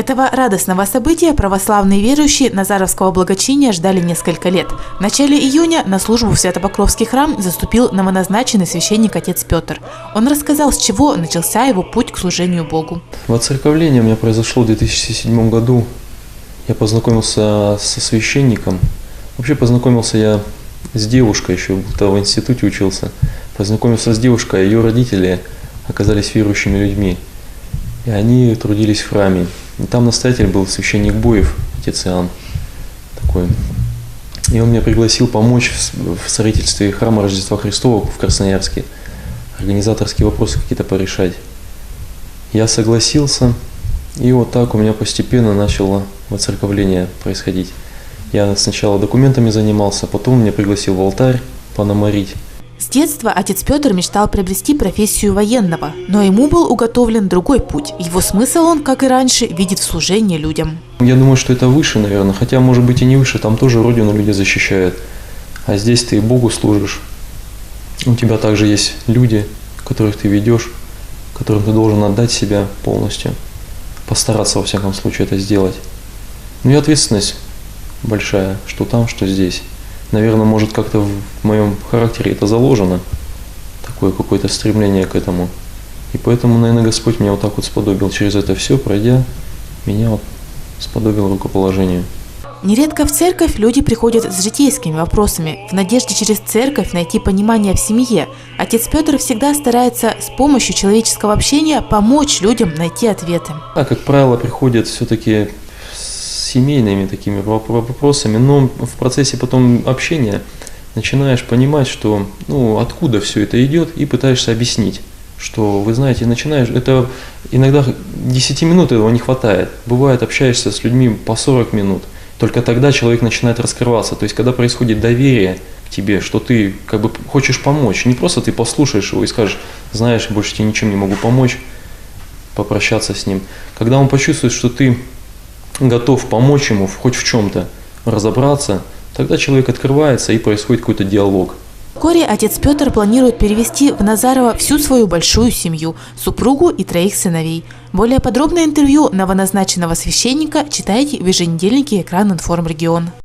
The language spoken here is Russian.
Этого радостного события православные верующие Назаровского благочиния ждали несколько лет. В начале июня на службу в Свято-Покровский храм заступил новоназначенный священник отец Петр. Он рассказал, с чего начался его путь к служению Богу. Воцерковление у меня произошло в 2007 году. Я познакомился со священником. Вообще познакомился я с девушкой еще, будто в институте учился. Познакомился с девушкой, а ее родители оказались верующими людьми. И они трудились в храме. Там настоятель был священник Боев, отец Иоанн такой. И он меня пригласил помочь в строительстве храма Рождества Христова в Красноярске. Организаторские вопросы какие-то порешать. Я согласился, и вот так у меня постепенно начало воцерковление происходить. Я сначала документами занимался, потом меня пригласил в алтарь пономарить. С детства отец Петр мечтал приобрести профессию военного, но ему был уготовлен другой путь. Его смысл он, как и раньше, видит в служении людям. Я думаю, что это выше, наверное, хотя, может быть, и не выше, там тоже Родину люди защищают. А здесь ты Богу служишь. У тебя также есть люди, которых ты ведешь, которым ты должен отдать себя полностью. Постараться, во всяком случае, это сделать. Ну и ответственность большая, что там, что здесь наверное, может как-то в моем характере это заложено, такое какое-то стремление к этому. И поэтому, наверное, Господь меня вот так вот сподобил через это все, пройдя, меня вот сподобил рукоположению. Нередко в церковь люди приходят с житейскими вопросами, в надежде через церковь найти понимание в семье. Отец Петр всегда старается с помощью человеческого общения помочь людям найти ответы. А, как правило, приходят все-таки семейными такими вопросами, но в процессе потом общения начинаешь понимать, что ну, откуда все это идет, и пытаешься объяснить, что вы знаете, начинаешь, это иногда 10 минут этого не хватает. Бывает, общаешься с людьми по 40 минут. Только тогда человек начинает раскрываться. То есть, когда происходит доверие к тебе, что ты как бы хочешь помочь, не просто ты послушаешь его и скажешь, знаешь, больше тебе ничем не могу помочь, попрощаться с ним. Когда он почувствует, что ты готов помочь ему хоть в чем-то разобраться, тогда человек открывается и происходит какой-то диалог. Вскоре отец Петр планирует перевести в Назарово всю свою большую семью, супругу и троих сыновей. Более подробное интервью новоназначенного священника читайте в еженедельнике «Экран Информ Регион».